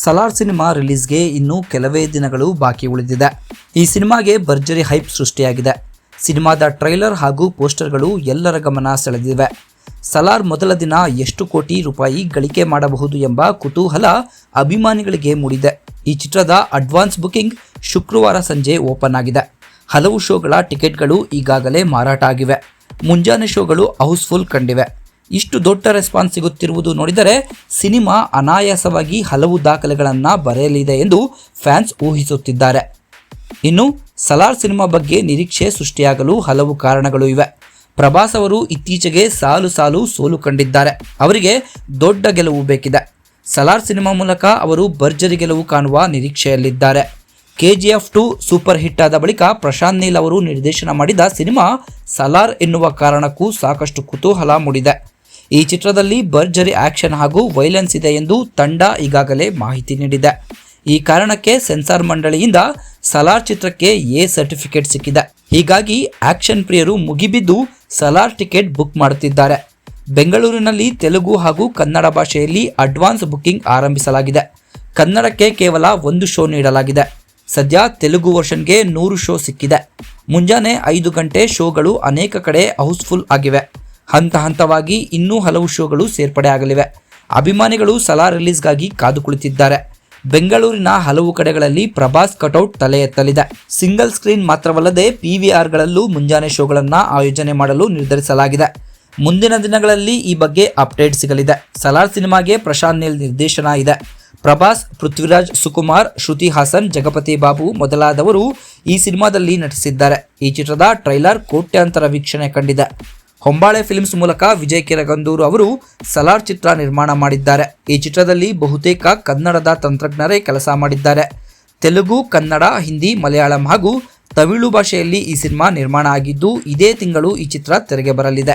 Salaar cinema ರಿಲೀಸ್ಗೆ ಇನ್ನೂ ಕೆಲವೇ ದಿನಗಳು ಬಾಕಿ ಉಳಿದಿದೆ. ಈ ಸಿನಿಮಾಗೆ ಭರ್ಜರಿ ಹೈಪ್ ಸೃಷ್ಟಿಯಾಗಿದೆ. ಸಿನಿಮಾದ ಟ್ರೈಲರ್ ಹಾಗೂ ಪೋಸ್ಟರ್ಗಳು ಎಲ್ಲರ ಗಮನ ಸೆಳೆದಿವೆ. ಸಲಾರ್ ಮೊದಲ ದಿನ ಎಷ್ಟು ಕೋಟಿ ರೂಪಾಯಿ ಗಳಿಕೆ ಮಾಡಬಹುದು ಎಂಬ ಕುತೂಹಲ ಅಭಿಮಾನಿಗಳಿಗೆ ಮೂಡಿದೆ. ಈ ಚಿತ್ರದ ಅಡ್ವಾನ್ಸ್ ಬುಕಿಂಗ್ ಶುಕ್ರವಾರ ಸಂಜೆ ಓಪನ್ ಆಗಿದೆ. ಹಲವು ಶೋಗಳ ಟಿಕೆಟ್ಗಳು ಈಗಾಗಲೇ ಮಾರಾಟ ಆಗಿವೆ. ಮುಂಜಾನೆ ಶೋಗಳು ಹೌಸ್ಫುಲ್ ಕಂಡಿವೆ. ಇಷ್ಟು ದೊಡ್ಡ ರೆಸ್ಪಾನ್ಸ್ ಸಿಗುತ್ತಿರುವುದು ನೋಡಿದರೆ ಸಿನಿಮಾ ಅನಾಯಾಸವಾಗಿ ಹಲವು ದಾಖಲೆಗಳನ್ನು ಬರೆಯಲಿದೆ ಎಂದು ಫ್ಯಾನ್ಸ್ ಊಹಿಸುತ್ತಿದ್ದಾರೆ. ಇನ್ನು ಸಲಾರ್ ಸಿನಿಮಾ ಬಗ್ಗೆ ನಿರೀಕ್ಷೆ ಸೃಷ್ಟಿಯಾಗಲು ಹಲವು ಕಾರಣಗಳು ಇವೆ. ಪ್ರಭಾಸ್ ಅವರು ಇತ್ತೀಚೆಗೆ ಸಾಲು ಸಾಲು ಸೋಲು ಕಂಡಿದ್ದಾರೆ. ಅವರಿಗೆ ದೊಡ್ಡ ಗೆಲುವು ಬೇಕಿದೆ. ಸಲಾರ್ ಸಿನಿಮಾ ಮೂಲಕ ಅವರು ಭರ್ಜರಿ ಗೆಲುವು ಕಾಣುವ ನಿರೀಕ್ಷೆಯಲ್ಲಿದ್ದಾರೆ. ಕೆಜಿಎಫ್ ಟು ಸೂಪರ್ ಹಿಟ್ ಆದ ಬಳಿಕ ಪ್ರಶಾಂತ್ ನೀಲ್ ಅವರು ನಿರ್ದೇಶನ ಮಾಡಿದ ಸಿನಿಮಾ ಸಲಾರ್ ಎನ್ನುವ ಕಾರಣಕ್ಕೂ ಸಾಕಷ್ಟು ಕುತೂಹಲ ಮೂಡಿದೆ. ಈ ಚಿತ್ರದಲ್ಲಿ ಭರ್ಜರಿ ಆಕ್ಷನ್ ಹಾಗೂ ವೈಲೆನ್ಸ್ ಇದೆ ಎಂದು ತಂಡ ಈಗಾಗಲೇ ಮಾಹಿತಿ ನೀಡಿದೆ. ಈ ಕಾರಣಕ್ಕೆ ಸೆನ್ಸಾರ್ ಮಂಡಳಿಯಿಂದ ಸಲಾರ್ ಚಿತ್ರಕ್ಕೆ ಎ ಸರ್ಟಿಫಿಕೇಟ್ ಸಿಕ್ಕಿದೆ. ಹೀಗಾಗಿ ಆಕ್ಷನ್ ಪ್ರಿಯರು ಮುಗಿಬಿದ್ದು ಸಲಾರ್ ಟಿಕೆಟ್ ಬುಕ್ ಮಾಡುತ್ತಿದ್ದಾರೆ. ಬೆಂಗಳೂರಿನಲ್ಲಿ ತೆಲುಗು ಹಾಗೂ ಕನ್ನಡ ಭಾಷೆಯಲ್ಲಿ ಅಡ್ವಾನ್ಸ್ ಬುಕಿಂಗ್ ಆರಂಭಿಸಲಾಗಿದೆ. ಕನ್ನಡಕ್ಕೆ ಕೇವಲ ಒಂದು ಶೋ ನೀಡಲಾಗಿದೆ. ಸದ್ಯ ತೆಲುಗು ವರ್ಷನ್ಗೆ ನೂರು ಶೋ ಸಿಕ್ಕಿದೆ. ಮುಂಜಾನೆ ಐದು ಗಂಟೆ ಶೋಗಳು ಅನೇಕ ಕಡೆ ಹೌಸ್ಫುಲ್ ಆಗಿವೆ. ಹಂತ ಹಂತವಾಗಿ ಇನ್ನೂ ಹಲವು ಶೋಗಳು ಸೇರ್ಪಡೆ ಆಗಲಿವೆ. ಅಭಿಮಾನಿಗಳು ಸಲಾರ್ ರಿಲೀಸ್ಗಾಗಿ ಕಾದು ಕುಳಿತಿದ್ದಾರೆ. ಬೆಂಗಳೂರಿನ ಹಲವು ಕಡೆಗಳಲ್ಲಿ ಪ್ರಭಾಸ್ ಕಟೌಟ್ ತಲೆ ಎತ್ತಲಿದೆ. ಸಿಂಗಲ್ ಸ್ಕ್ರೀನ್ ಮಾತ್ರವಲ್ಲದೆ ಪಿವಿಆರ್ಗಳಲ್ಲೂ ಮುಂಜಾನೆ ಶೋಗಳನ್ನು ಆಯೋಜನೆ ಮಾಡಲು ನಿರ್ಧರಿಸಲಾಗಿದೆ. ಮುಂದಿನ ದಿನಗಳಲ್ಲಿ ಈ ಬಗ್ಗೆ ಅಪ್ಡೇಟ್ ಸಿಗಲಿದೆ. ಸಲಾರ್ ಸಿನಿಮಾಗೆ ಪ್ರಶಾಂತ್ ನೀಲ್ ನಿರ್ದೇಶನ ಇದೆ. ಪ್ರಭಾಸ್, ಪೃಥ್ವಿರಾಜ್, ಸುಕುಮಾರ್, ಶ್ರುತಿ ಹಾಸನ್, ಜಗಪತಿ ಬಾಬು ಮೊದಲಾದವರು ಈ ಸಿನಿಮಾದಲ್ಲಿ ನಟಿಸಿದ್ದಾರೆ. ಈ ಚಿತ್ರದ ಟ್ರೈಲರ್ ಕೋಟ್ಯಾಂತರ ವೀಕ್ಷಣೆ ಕಂಡಿದೆ. ಹೊಂಬಾಳೆ ಫಿಲ್ಮ್ಸ್ ಮೂಲಕ ವಿಜಯ್ ಕಿರಗಂದೂರು ಅವರು ಸಲಾರ್ ಚಿತ್ರ ನಿರ್ಮಾಣ ಮಾಡಿದ್ದಾರೆ. ಈ ಚಿತ್ರದಲ್ಲಿ ಬಹುತೇಕ ಕನ್ನಡದ ತಂತ್ರಜ್ಞರೇ ಕೆಲಸ ಮಾಡಿದ್ದಾರೆ. ತೆಲುಗು, ಕನ್ನಡ, ಹಿಂದಿ, ಮಲಯಾಳಂ ಹಾಗೂ ತಮಿಳು ಭಾಷೆಯಲ್ಲಿ ಈ ಸಿನಿಮಾ ನಿರ್ಮಾಣ ಆಗಿದ್ದು ಇದೇ ತಿಂಗಳು ಈ ಚಿತ್ರ ತೆರೆಗೆ ಬರಲಿದೆ.